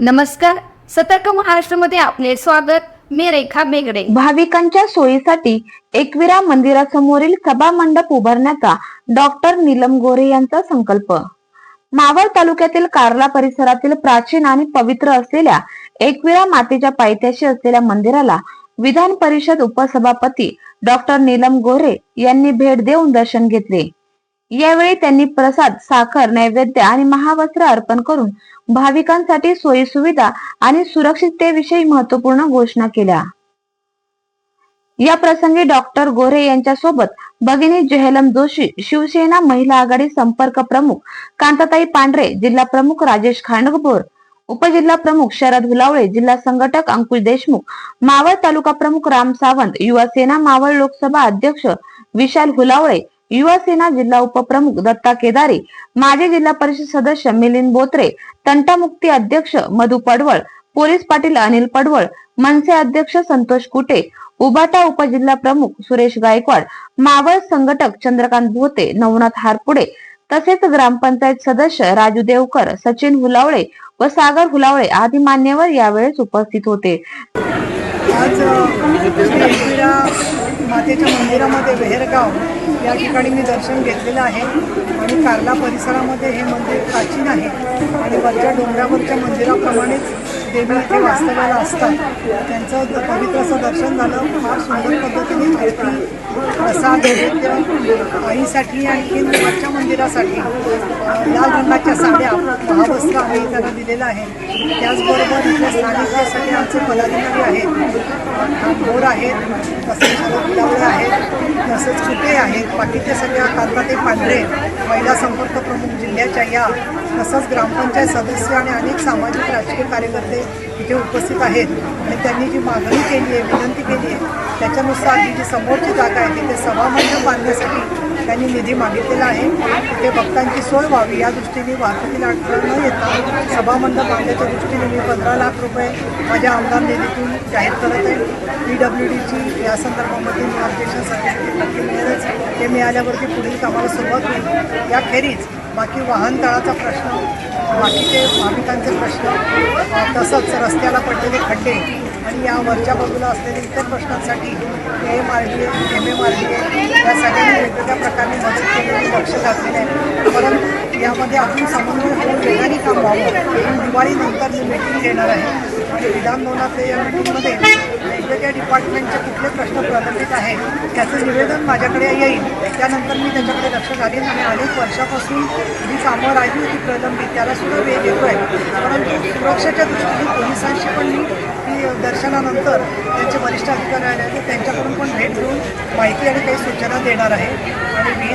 नमस्कार. सतर्क महाराष्ट्रामध्ये आपले स्वागत. मी रेखा बेगडे. भाविकांच्या सोयीसाठी एकविरा मंदिरासमोरील सभा मंडप उभारण्याचा डॉक्टर नीलम गोरे यांचा संकल्प. मावळ तालुक्यातील कार्ला परिसरातील प्राचीन आणि पवित्र असलेल्या एकविरा मातेच्या पायथ्याशी असलेल्या मंदिराला विधान परिषद उपसभापती डॉक्टर नीलम गोरे यांनी भेट देऊन दर्शन घेतले. यावेळी त्यांनी प्रसाद साखर नैवेद्य आणि महावस्त्र अर्पण करून भाविकांसाठी सोयी सुविधा आणि सुरक्षिततेविषयी महत्त्वपूर्ण घोषणा केल्या. या प्रसंगी डॉक्टर गोरे यांच्या सोबत भगिनी जहलम जोशी शिवसेना महिला आघाडी संपर्क प्रमुख कांताताई पांढरे जिल्हा प्रमुख राजेश खांडगपूर उपजिल्हा प्रमुख शरद हुलावळे जिल्हा संघटक अंकुश देशमुख मावळ तालुका प्रमुख राम सावंत युवा सेना मावळ लोकसभा अध्यक्ष विशाल हुलावळे युवा सेना जिल्हा उपप्रमुख दत्ता केदारी माजी जिल्हा परिषद सदस्य मिलिंद बोत्रे तंटामुक्ती अध्यक्ष मधु पडवळ पोलीस पाटील अनिल पडवळ मनसे अध्यक्ष संतोष कुटे उबाटा उपजिल्हा प्रमुख सुरेश गायकवाड मावळ संघटक चंद्रकांत भोते नवनाथ हारपुडे तसेच ग्रामपंचायत सदस्य राजू देवकर सचिन हुलावळे व सागर हुलावळे आदी मान्यवर यावेळेस उपस्थित होते. आज मातेच्या मंदिरामध्ये वेहेरगाव या ठिकाणी मी दर्शन घेतलेलं आहे. आणि कार्ला परिसरामध्ये हे मंदिर प्राचीन आहे. आणि वरच्या डोंगरावरच्या मंदिराप्रमाणेच देवी इथे वास्तव्याला असतात. त्यांचं पवित्रचं दर्शन झालं. फार सुंदर पद्धतीने आरती प्रसाद नैवेद्य आईसाठी आणखीन वरच्या मंदिरासाठी लाल रंगाच्या साड्या महावस्त्र आम्ही त्यांना दिलेलं आहे. त्याचबरोबर इथे स्थानिक जे सगळे आमचे पदाधिकारी आहेत. बोर आहेत तसेच गुलावळे आहेत तसेच कुटे आहेत? बाकीच्या सगळ्या कांताते पांढरे. महिला संपर्क प्रमुख जिल्ह्याच्या या तसंच ग्रामपंचायत सदस्य आणि अनेक सामाजिक राजकीय कार्यकर्ते इथे उपस्थित आहेत. आणि त्यांनी जी मागणी केली आहे विनंती केली आहे त्याच्यानुसार ही जी समोरची जागा आहे तिथे सभामंडप बांधण्यासाठी त्यांनी निधी मागितलेला आहे. ते भक्तांची सोय व्हावी या दृष्टीने वाहतुकीला अडचण न येता सभामंडप बांधण्याच्या दृष्टीने मी पंधरा लाख रुपये माझ्या आमदार निधीतून जाहीर करत आहे. पी डब्ल्यू डीची या संदर्भामध्ये मी ऑब्जेक्शन सर्टिफिकेट नक्की मिळेलच ते मिळाल्यावरती पुढील कामाला सुरुवात होईल. याखेरीज बाकी वाहनतळाचा प्रश्न बाकीचे भाविकांचे प्रश्न तसंच रस्त्याला पडलेले खड्डे आणि या वरच्या बाजूला असलेल्या इतर प्रश्नांसाठी M R D A M M R D A या सगळ्यांनी वेगवेगळ्या प्रकारे मदत केलेली लक्ष घातलेलं आहे. परंतु यामध्ये आपण समन्वय होऊन वेगाने काम व्हावं म्हणून दिवाळीनंतर मी मीटिंग घेणार आहे आणि विधानभवनातल्या या मीटिंगमध्ये वेगवेगळ्या डिपार्टमेंटचे कुठले प्रश्न प्रलंबित आहेत त्याचं निवेदन माझ्याकडे येईल. त्यानंतर मी त्याच्याकडे लक्ष घालीन आणि अनेक वर्षापासून जी कामं राहिली होती प्रलंबित त्याला सुद्धा वेग येतो आहे परंतु सुरक्षेच्या दृष्टीने पोलिसांशी पण मी दर्शनानंतर त्यांचे वरिष्ठ अधिकारी आले होते त्यांच्याकडून पण भेट माहिती आणि काही सूचना देणार आहे. आणि मी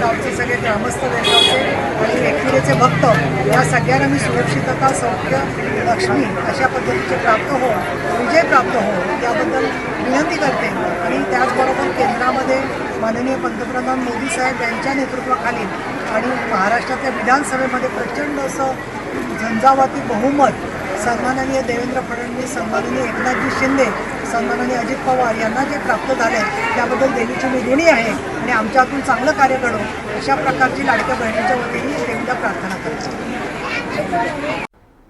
गावचे सगळे ग्रामस्थ देशाचे आणि एकविरेचे भक्त या सगळ्यांना मी सुरक्षितता सौख्य लक्ष्मी अशा पद्धतीचे प्राप्त हो विजय प्राप्त हो याबद्दल विनंती करते. आणि त्याचबरोबर केंद्रामध्ये माननीय पंतप्रधान मोदी साहेब यांच्या नेतृत्वाखाली आणि महाराष्ट्रातल्या विधानसभेमध्ये प्रचंड असं झंझावाती बहुमत सन्माननीय देवेंद्र फडणवीस सन्माननीय एकनाथजी शिंदे सन्माननीय अजित पवार यांना जे प्राप्त झाले त्याबद्दल देवीची मी ऋणी आहे आणि आमच्यातून चांगलं कार्य घडो अशा प्रकारची लाडक्या बहिणीच्या वतीने देवीला प्रार्थना करतो.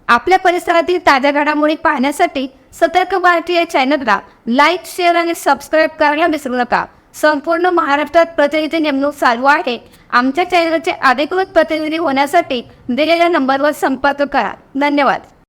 आपल्या परिसरातील ताज्या घडामोडी पाहण्यासाठी सतर्क भारती या चॅनलला लाईक शेअर आणि सबस्क्राईब करायला विसरू नका. संपूर्ण महाराष्ट्रात प्रतिनिधी नेमणूक चालू आहे. आमच्या चॅनलचे अधिकृत प्रतिनिधी होण्यासाठी दिलेल्या नंबरवर संपर्क करा. धन्यवाद.